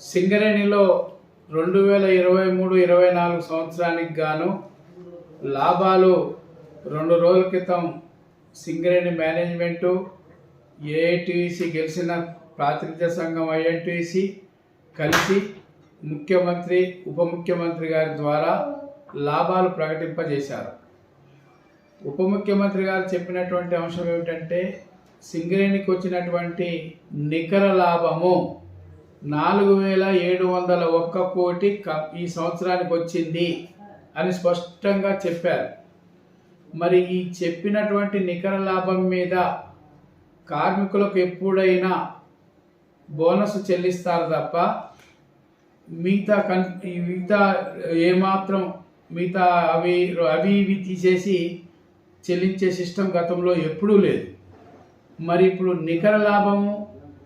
సింగరేణిలో రెండు వేల ఇరవై మూడు ఇరవై నాలుగు సంవత్సరానికి గాను లాభాలు రెండు రోజుల క్రితం సింగరేణి మేనేజ్మెంటు ఏఐటీసీ గెలిచిన ప్రాతినిధ్య సంఘం ఐఎన్టీసీ కలిసి ముఖ్యమంత్రి ఉప ముఖ్యమంత్రి గారి ద్వారా లాభాలు ప్రకటింపజేశారు. ఉప ముఖ్యమంత్రి గారు చెప్పినటువంటి అంశం ఏమిటంటే సింగరేణికి వచ్చినటువంటి నికర లాభము నాలుగు వేల ఏడు వందల ఒక్క కోటి ఈ సంవత్సరానికి వచ్చింది అని స్పష్టంగా చెప్పారు. మరి ఈ చెప్పినటువంటి నికర లాభం మీద కార్మికులకు ఎప్పుడైనా బోనస్ చెల్లిస్తారు తప్ప మిగతా కన్ మిగతా ఏమాత్రం మిగతా అవి అవి ఇవి తీసేసి చెల్లించే సిస్టమ్ గతంలో ఎప్పుడూ లేదు. మరి ఇప్పుడు నికర లాభము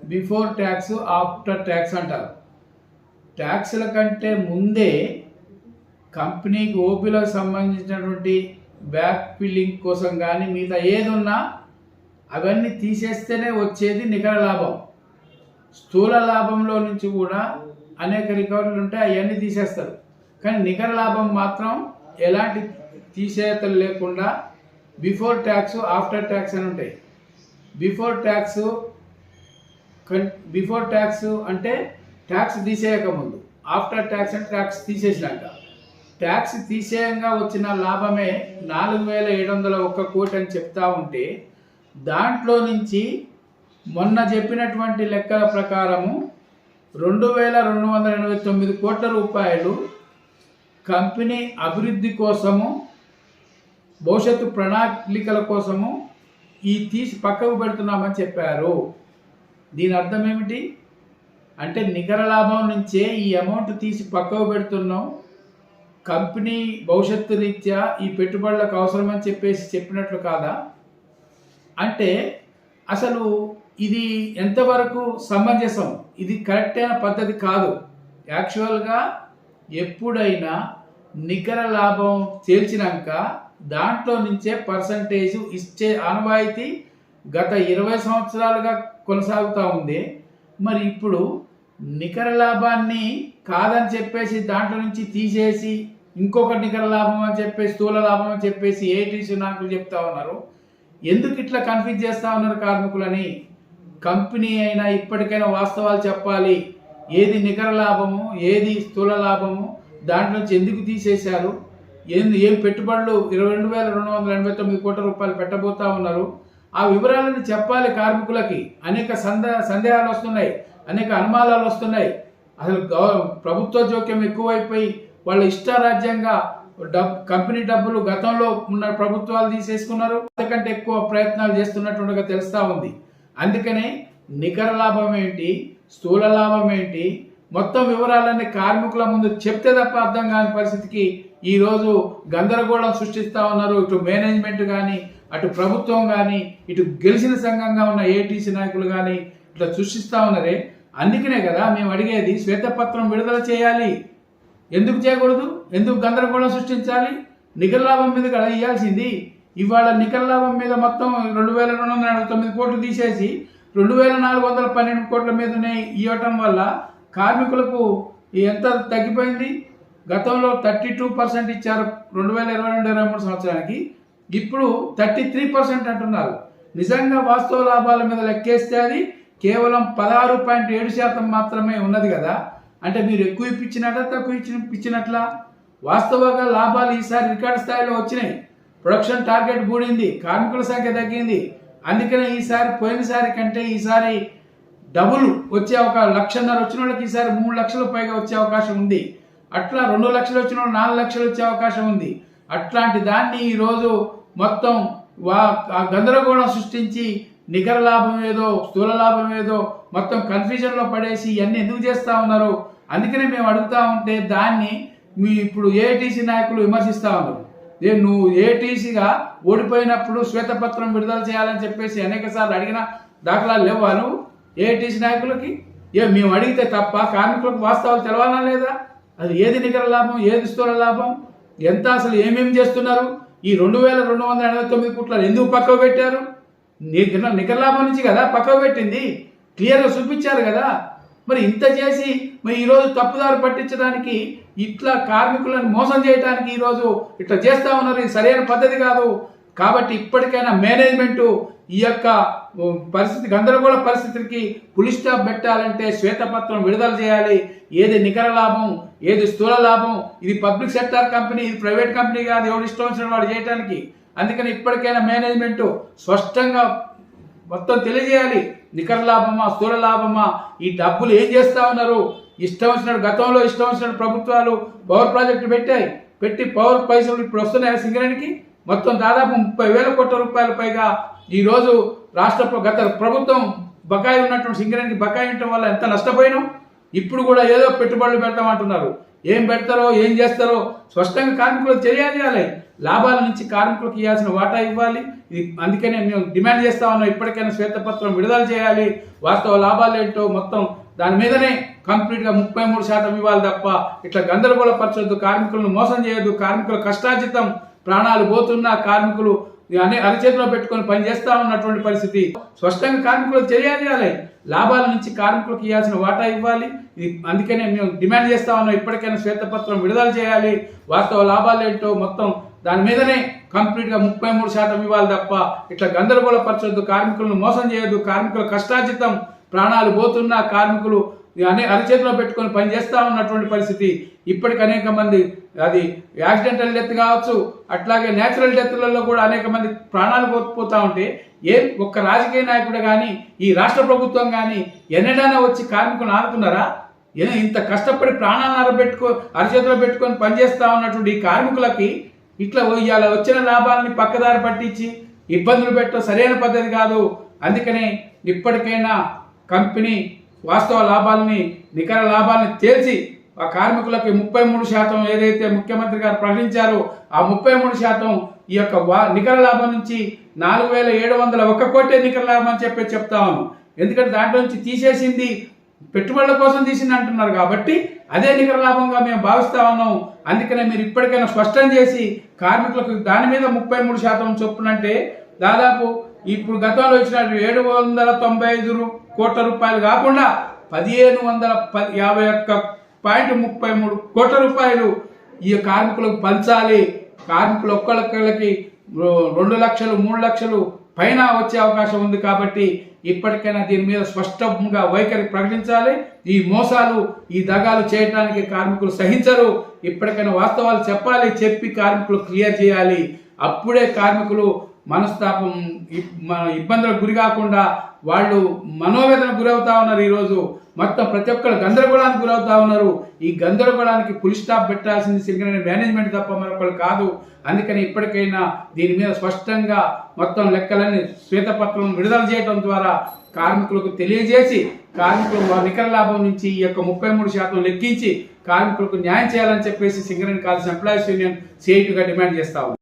బిఫోర్ ట్యాక్స్ ఆఫ్టర్ ట్యాక్స్ అంటారు. ట్యాక్స్ల కంటే ముందే కంపెనీకి ఓపీలకు సంబంధించినటువంటి బ్యాక్ ఫిల్లింగ్ కోసం కానీ మిగతా ఏది ఉన్నా అవన్నీ తీసేస్తేనే వచ్చేది నికర లాభం. స్థూల లాభంలో నుంచి కూడా అనేక రికవరీలు ఉంటాయి అవన్నీ తీసేస్తారు. కానీ నికర లాభం మాత్రం ఎలాంటి తీసేతలు లేకుండా బిఫోర్ ట్యాక్స్ ఆఫ్టర్ ట్యాక్స్ అని ఉంటాయి. బిఫోర్ ట్యాక్స్ బిఫోర్ ట్యాక్స్ అంటే ట్యాక్స్ తీసేయక ముందు. ఆఫ్టర్ ట్యాక్స్ అంటే ట్యాక్స్ తీసేసినాక. ట్యాక్స్ తీసేయంగా వచ్చిన లాభమే నాలుగు వేల ఏడు వందల ఒక్క కోటి అని చెప్తా ఉంటే దాంట్లో నుంచి మొన్న చెప్పినటువంటి లెక్కల ప్రకారము రెండు వేల రెండు వందల ఎనభై తొమ్మిది కోట్ల రూపాయలు కంపెనీ అభివృద్ధి కోసము భవిష్యత్తు ప్రణాళికల కోసము ఈ తీసి పక్కకు పెడుతున్నామని చెప్పారు. దీని అర్థం ఏమిటి? అంటే నికర లాభం నుంచే ఈ అమౌంట్ తీసి పక్కకు పెడుతున్నాం. కంపెనీ భవిష్యత్తు రీత్యా ఈ పెట్టుబడులకు అవసరమని చెప్పేసి చెప్పినట్లు కాదా? అంటే అసలు ఇది ఎంతవరకు సమంజసం? ఇది కరెక్ట్ అయిన పద్ధతి కాదు. యాక్చువల్గా ఎప్పుడైనా నికర లాభం తేల్చినాక దాంట్లో నుంచే పర్సంటేజ్ ఇచ్చే ఆనవాయితీ గత ఇరవై సంవత్సరాలుగా కొనసాగుతూ ఉంది. మరి ఇప్పుడు నికర లాభాన్ని కాదని చెప్పేసి దాంట్లో నుంచి తీసేసి ఇంకొక నికర లాభం అని చెప్పేసి స్థూల లాభం అని చెప్పేసి ఏటీసీ నాకులు చెప్తా ఉన్నారు. ఎందుకు ఇట్లా కన్ఫ్యూజ్ చేస్తా ఉన్నారు కార్మికులని? కంపెనీ అయినా ఇప్పటికైనా వాస్తవాలు చెప్పాలి. ఏది నికర లాభము ఏది స్థూల లాభము దాంట్లో నుంచి ఎందుకు తీసేశారు? ఏంది ఏం పెట్టుబడులు? ఇరవై రెండు వేల రెండు వందల ఎనభై తొమ్మిది కోట్ల రూపాయలు పెట్టబోతా ఉన్నారు. ఆ వివరాలను చెప్పాలి కార్మికులకి. అనేక సంద సందేహాలు వస్తున్నాయి. అనేక అనుమానాలు వస్తున్నాయి. అసలు గవ- ప్రభుత్వ జోక్యం ఎక్కువైపోయి వాళ్ళ ఇష్టారాజ్యంగా డబ్ కంపెనీ డబ్బులు గతంలో ఉన్న ప్రభుత్వాలు తీసేసుకున్నారు. అంతకంటే ఎక్కువ ప్రయత్నాలు చేస్తున్నట్టుగా తెలుస్తూ ఉంది. అందుకనే నికర లాభం ఏంటి? స్థూల లాభం ఏంటి? మొత్తం వివరాలన్నీ కార్మికుల ముందు చెప్తే తప్ప అర్థం కాని పరిస్థితికి ఈరోజు గందరగోళం సృష్టిస్తూ ఉన్నారు. ఇటు మేనేజ్మెంట్ కానీ అటు ప్రభుత్వం కానీ ఇటు గెలిచిన సంఘంగా ఉన్న ఏటీసీ నాయకులు కానీ ఇట్లా సృష్టిస్తూ ఉన్నారే. అందుకనే కదా మేము అడిగేది శ్వేతపత్రం విడుదల చేయాలి. ఎందుకు చేయకూడదు? ఎందుకు గందరగోళం సృష్టించాలి? నికర లాభం మీద కదా ఇవ్వాల్సింది ఇవాళ నికర లాభం మీద మొత్తం రెండు వేల రెండు వందల తొమ్మిది కోట్లు తీసేసి రెండు వేల నాలుగు వందల పన్నెండు కోట్ల మీదనే ఇవ్వటం వల్ల కార్మికులకు ఎంత తగ్గిపోయింది? గతంలో థర్టీ టూ పర్సెంట్ ఇచ్చారు రెండు వేల ఇరవై రెండు ఇరవై మూడు సంవత్సరానికి. ఇప్పుడు థర్టీ త్రీ పర్సెంట్ అంటున్నారు. నిజంగా వాస్తవ లాభాల మీద లెక్కేస్తే అది కేవలం పదహారు పాయింట్ ఏడు శాతం మాత్రమే ఉన్నది కదా. అంటే మీరు ఎక్కువ ఇప్పించినట్లా తక్కువ ఇచ్చిన ఇచ్చినట్లా? వాస్తవంగా లాభాలు ఈసారి రికార్డ్ స్థాయిలో వచ్చినాయి. ప్రొడక్షన్ టార్గెట్ కూడింది కార్మికుల సంఖ్య తగ్గింది. అందుకనే ఈసారి పోయినసారి కంటే ఈసారి డబుల్ వచ్చే ఒక లక్షన్నర వచ్చిన వాళ్ళకి ఈసారి మూడు లక్షల పైగా వచ్చే అవకాశం ఉంది. అట్లా రెండు లక్షలు వచ్చిన వాళ్ళు నాలుగు లక్షలు వచ్చే అవకాశం ఉంది. అట్లాంటి దాన్ని ఈరోజు మొత్తం వా గందరగోళం సృష్టించి నికర లాభం ఏదో స్థూల లాభం ఏదో మొత్తం కన్ఫ్యూజన్లో పడేసి ఇవన్నీ ఎందుకు చేస్తూ ఉన్నారు? అందుకనే మేము అడుగుతా ఉంటే దాన్ని మీ ఇప్పుడు ఏఐటీసీ నాయకులు విమర్శిస్తూ ఉన్నారు. నేను నువ్వు ఏటీసీగా ఓడిపోయినప్పుడు శ్వేతపత్రం విడుదల చేయాలని చెప్పేసి అనేక సార్లు అడిగిన దాఖలాలు లేవా. నువ్వు ఏటీసీ నాయకులకి? ఏ మేము అడిగితే తప్ప కార్మికులకు వాస్తవాలు తెలవాలా లేదా? అది ఏది నికర లాభం ఏది స్థూల లాభం? ఎంత అసలు ఏమేమి చేస్తున్నారు? ఈ రెండు వేల రెండు వందల ఎనభై తొమ్మిది కోట్ల ఎందుకు పక్కకు పెట్టారు? నికర నికర లాభం నుంచి కదా పక్కకు పెట్టింది. క్లియర్గా చూపించారు కదా. మరి ఇంత చేసి మరి ఈరోజు తప్పుదారు పట్టించడానికి ఇట్లా కార్మికులను మోసం చేయడానికి ఈరోజు ఇట్లా చేస్తా ఉన్నారు. ఇది సరైన పద్ధతి కాదు. కాబట్టి ఇప్పటికైనా మేనేజ్మెంటు ఈ యొక్క పరిస్థితి గందరగోళ పరిస్థితికి పులి స్టాప్ పెట్టాలంటే శ్వేతపత్రం విడుదల చేయాలి. ఏది నికర లాభం ఏది స్థూల లాభం? ఇది పబ్లిక్ సెక్టార్ కంపెనీ ఇది ప్రైవేట్ కంపెనీ కాదు ఎవరు ఇష్టం వచ్చిన వాడు చేయడానికి అందుకని ఇప్పటికైనా మేనేజ్మెంట్ స్పష్టంగా మొత్తం తెలియజేయాలి. నికర లాభమా స్థూల లాభమా? ఈ డబ్బులు ఏం చేస్తా ఉన్నారు? ఇష్టం వచ్చినట్టు గతంలో ఇష్టం వచ్చినట్టు ప్రభుత్వాలు పవర్ ప్రాజెక్టు పెట్టాయి. పెట్టి పవర్ పైసలు ఇప్పుడు వస్తున్నాయి సింగరేణికి? మొత్తం దాదాపు ముప్పై వేల కోట్ల రూపాయల పైగా ఈరోజు రాష్ట్ర గత ప్రభుత్వం బకాయి ఉన్నటువంటి సింగరేణికి బకాయి ఉండటం వల్ల ఎంత నష్టపోయినాం? ఇప్పుడు కూడా ఏదో పెట్టుబడులు పెడతామంటున్నారు. ఏం పెడతారో ఏం చేస్తారో స్పష్టంగా కార్మికులకు తెలియజేయాలి లాభాల నుంచి కార్మికులకు ఇవ్వాల్సిన వాటా ఇవ్వాలి. ఇది అందుకనే మేము డిమాండ్ చేస్తా ఉన్నాం. ఇప్పటికైనా శ్వేతపత్రం విడుదల చేయాలి. వాస్తవ లాభాలు ఏంటో మొత్తం దాని మీదనే కంప్లీట్గా ముప్పై మూడు శాతం ఇవ్వాలి తప్ప ఇట్లా గందరగోళపరచొద్దు. కార్మికులను మోసం చేయొద్దు. కార్మికుల కష్టార్జితం ప్రాణాలు పోతున్నా కార్మికులు అనే అరచేతిలో పెట్టుకొని పని చేస్తా ఉన్నటువంటి పరిస్థితి. స్పష్టంగా కార్మికులకు తెలియజేయాలి లాభాల నుంచి కార్మికులకు ఇవ్వాల్సిన వాటా ఇవ్వాలి. ఇది అందుకనే మేము డిమాండ్ చేస్తా ఉన్నాం. ఇప్పటికైనా శ్వేతపత్రం విడుదల చేయాలి. వాస్తవ లాభాలు ఏంటో మొత్తం దాని మీదనే కంప్లీట్గా ముప్పై మూడు శాతం ఇవ్వాలి తప్ప ఇట్లా గందరగోళపరచొద్దు. కార్మికులను మోసం చేయొద్దు. కార్మికుల కష్టార్జితం ప్రాణాలు పోతున్నా కార్మికులు అనే అరచేతిలో పెట్టుకొని పని చేస్తా ఉన్నటువంటి పరిస్థితి. ఇప్పటికి అనేక మంది అది యాక్సిడెంటల్ డెత్ కావచ్చు అట్లాగే నేచురల్ డెత్లలో కూడా అనేక మంది ప్రాణాలు కోల్పోతూ ఉంటే ఏ ఒక్క రాజకీయ నాయకుడు కానీ ఈ రాష్ట్ర ప్రభుత్వం కానీ ఎన్నడైనా వచ్చి కార్మికులను ఆడుతున్నారా ఏ ఇంత కష్టపడి ప్రాణాలను అరబెట్టుకో అరచేతిలో పెట్టుకొని పనిచేస్తా ఉన్నటువంటి ఈ కార్మికులకి ఇట్లా ఇవాళ వచ్చిన లాభాలని పక్కదారి పట్టించి ఇబ్బందులు పెట్టడం సరైన పద్ధతి కాదు. అందుకనే ఇప్పటికైనా కంపెనీ వాస్తవ లాభాలని నికర లాభాలని తేల్చి ఆ కార్మికులకి ముప్పై మూడు శాతం ఏదైతే ముఖ్యమంత్రి గారు ప్రకటించారో ఆ ముప్పై మూడు శాతం ఈ యొక్క వా నికర లాభం నుంచి నాలుగు వేల ఏడు వందల ఒక్క కోటే నికర లాభం అని చెప్పి చెప్తా ఎందుకంటే దాంట్లో నుంచి తీసేసింది పెట్టుబడుల కోసం తీసింది అంటున్నారు కాబట్టి అదే నికర లాభంగా మేము భావిస్తా ఉన్నాం. అందుకనే మీరు ఇప్పటికైనా స్పష్టం చేసి కార్మికులకు దాని మీద ముప్పై మూడు శాతం చొప్పునంటే దాదాపు ఇప్పుడు గతంలో ఇచ్చిన ఏడు వందల తొంభై ఐదు కోట్ల రూపాయలు కాకుండా పదిహేను వందల పది యాభై ఒక్క పాయింట్ ముప్పై మూడు కోట్ల రూపాయలు ఈ కార్మికులకు పంచాలి. కార్మికులు ఒక్కొక్కరికి రెండు లక్షలు మూడు లక్షలు పైన వచ్చే అవకాశం ఉంది కాబట్టి ఇప్పటికైనా దీని మీద స్పష్టంగా వైఖరి ప్రకటించాలి. ఈ మోసాలు ఈ దగాలు చేయడానికి కార్మికులు సహించరు. ఇప్పటికైనా వాస్తవాలు చెప్పాలి చెప్పి కార్మికులు క్లియర్ చేయాలి. అప్పుడే కార్మికులు మనస్తాపం ఇబ్బందులకు గురి కాకుండా వాళ్ళు మనోవేదన గురవుతా ఉన్నారు ఈరోజు. మొత్తం ప్రతి ఒక్కరు గందరగోళానికి గురవుతా ఉన్నారు. ఈ గందరగోళానికి ఫుల్ స్టాప్ పెట్టాల్సింది సింగరేణి మేనేజ్మెంట్ తప్ప మరొకరు కాదు. అందుకని ఇప్పటికైనా దీని మీద స్పష్టంగా మొత్తం లెక్కలన్నీ శ్వేతపత్రం విడుదల చేయడం ద్వారా కార్మికులకు తెలియజేసి కార్మికులు వారి నికర లాభం నుంచి ఈ యొక్క ముప్పై మూడు శాతం లెక్కించి కార్మికులకు న్యాయం చేయాలని చెప్పేసి సింగరేణి కాలేజ్ ఎంప్లాయీస్ యూనియన్ సిఐటిగా డిమాండ్ చేస్తా